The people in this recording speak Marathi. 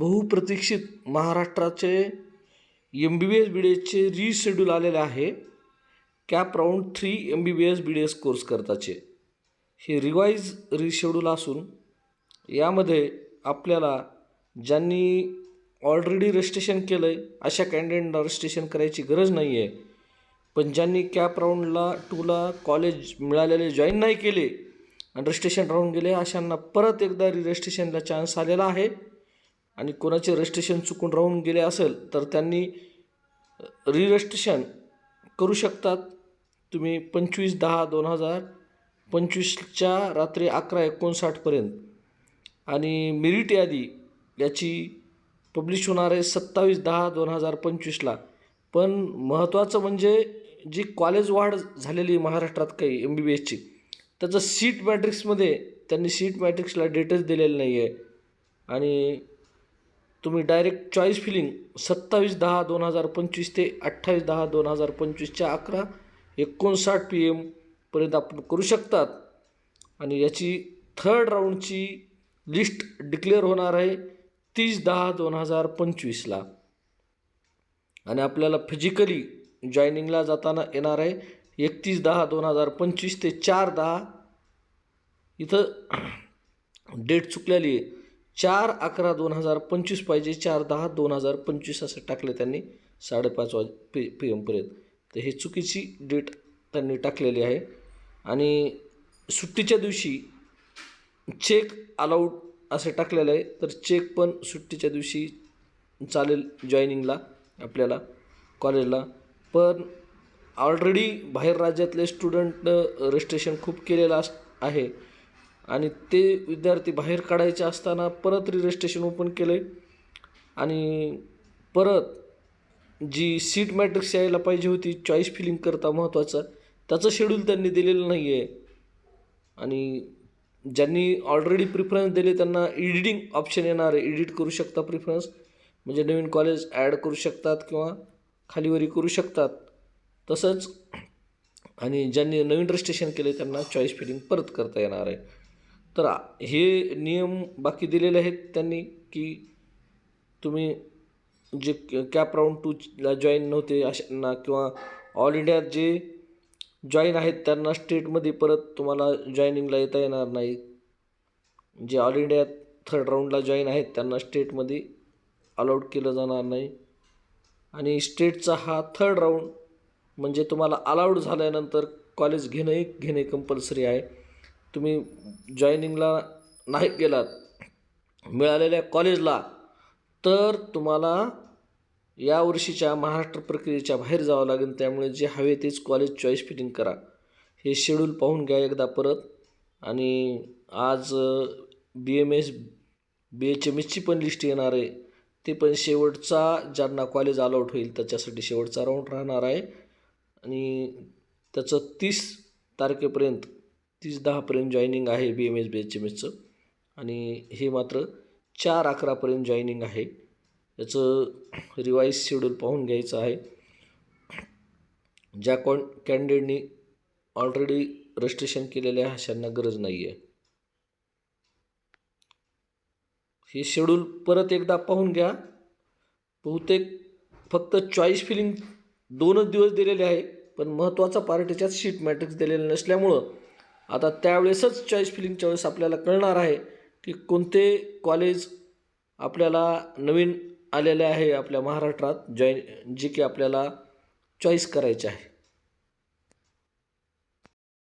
बहुप्रतीक्षित महाराष्ट्राचे M B B S B D एसचे रीशेड्यूल आलेले आहे. CAP round three M B B S B D S course करताचे. हे रिवाईज रीशेड्यूल असून यामध्ये आपल्याला ज्यांनी ऑलरेडी रजिस्ट्रेशन केलं आहे अशा कॅन्डिडेटला रजिस्ट्रेशन करायची गरज नाही आहे पण ज्यांनी कॅप राऊंडला टूला कॉलेज मिळालेले जॉईन नाही केले आणि रजिस्ट्रेशन राहून गेले अशांना परत एकदा री चान्स आलेला आहे. आणि कोणाचे रजिस्ट्रेशन चुकून राहून गेले असेल तर त्यांनी रिरजिस्ट्रेशन करू शकतात. तुम्ही पंचवीस दहा दोन हजार पंचवीसच्या रात्री अकरा एकोणसाठपर्यंत आणि मेरिट यादी याची पब्लिश होणार आहे सत्तावीस दहा दोन हजार पंचवीसला. पण महत्त्वाचं म्हणजे जी कॉलेज वाढ झालेली आहे महाराष्ट्रात काही एम बी बी एसची त्याचं सीट मॅट्रिक्समध्ये त्यांनी सीट मॅट्रिक्सला डेटच दिलेलं नाही आहे आणि तुम्ही डायरेक्ट चॉईस फिलिंग सत्तावीस दहा दोन हजार पंचवीस ते अठ्ठावीस दहा दोन हजार पंचवीसच्या अकरा एकोणसाठ पी एमपर्यंत आपण करू शकतात. आणि याची थर्ड राऊंडची लिस्ट डिक्लेअर होणार आहे तीस दहा दोन हजार पंचवीसला. आणि आपल्याला फिजिकली जॉईनिंगला जाताना येणार आहे एकतीस दहा दोन हजार पंचवीस ते चार दहा. इथं डेट चुकलेली आहे. चार अकरा दोन हजार पंचवीस पाहिजे. चार दहा दोन हजार पंचवीस असं टाकले त्यांनी साडेपाच वाज पी पी एमपर्यंत तर हे चुकीची डेट त्यांनी टाकलेली आहे. आणि सुट्टीच्या दिवशी चेक अलाउड असं टाकलेलं आहे. तर चेक पण सुट्टीच्या दिवशी चालेल जॉईनिंगला आपल्याला कॉलेजला पण ऑलरेडी बाहेर राज्यातले स्टुडंट रजिस्ट्रेशन खूप केलेलं अस आहे. आणि ते विद्यार्थी बाहेर काढायचे असताना परत रजिस्ट्रेशन ओपन केलं. आहे आणि परत जी सीट मॅट्रिक्स यायला पाहिजे होती चॉईस फिलिंग करता महत्त्वाचं त्याचं शेड्यूल त्यांनी दिलेलं नाही आहे आणि ज्यांनी ऑलरेडी प्रिफरन्स दिले त्यांना एडिटिंग ऑप्शन येणार आहे. एडिट करू शकता प्रिफरन्स म्हणजे नवीन कॉलेज ॲड करू शकतात किंवा खालीवरी करू शकतात. तसंच आणि ज्यांनी नवीन रजिस्ट्रेशन केले त्यांना चॉईस फिलिंग परत करता येणार आहे. तर हे नियम बाकी दिलेले आहेत त्यांनी की तुम्ही जे कॅप राऊंड टूला जॉईन नव्हते अशांना किंवा ऑल इंडियात जे जॉईन आहेत त्यांना स्टेटमध्ये परत तुम्हाला जॉईनिंगला येता येणार नाही. जे ऑल इंडियात थर्ड राऊंडला जॉईन आहेत त्यांना स्टेटमध्ये अलाउड केलं जाणार नाही. आणि स्टेटचा हा थर्ड राऊंड म्हणजे तुम्हाला अलाउड झाल्यानंतर कॉलेज घेणंही घेणे कंपल्सरी आहे. तुम्ही जॉईनिंगला नाही गेलात मिळालेल्या कॉलेजला तर तुम्हाला या वर्षीच्या महाराष्ट्र प्रक्रियेच्या बाहेर जावं लागेल. त्यामुळे जे हवे तेच कॉलेज चॉईस फिटिंग करा. हे शेड्यूल पाहून घ्या एकदा परत. आणि आज B M S B H M एसची पण लिस्ट येणार आहे. ते पण शेवटचा ज्यांना कॉलेज अलॉट होईल त्याच्यासाठी शेवटचा राऊंड राहणार आहे. आणि त्याचं तीस तारखेपर्यंत तीस दहापर्यंत जॉईनिंग आहे B M S B H M एसचं आणि हे मात्र चार अकरापर्यंत जॉईनिंग आहे. याचं रिवाईज शेड्यूल पाहून घ्यायचं आहे. ज्या कोण कॅन्डिडेटनी ऑलरेडी रजिस्ट्रेशन केलेले आहे अशांना गरज नाही आहे हे शेड्यूल परत एकदा पाहून घ्या. बहुतेक फक्त चॉईस फिलिंग दोनच दिवस दिलेले आहे पण महत्त्वाचा पार्टीच्याच शीट मॅट्रिक्स दिलेलं नसल्यामुळं आता त्यावेळेसच चॉईस फिलिंगच्या वेळेस आपल्याला कळणार आहे की कोणते कॉलेज आपल्याला नवीन आलेले आहे आपल्या महाराष्ट्रात जॉईन जे की आपल्याला चॉईस करायचे आहे.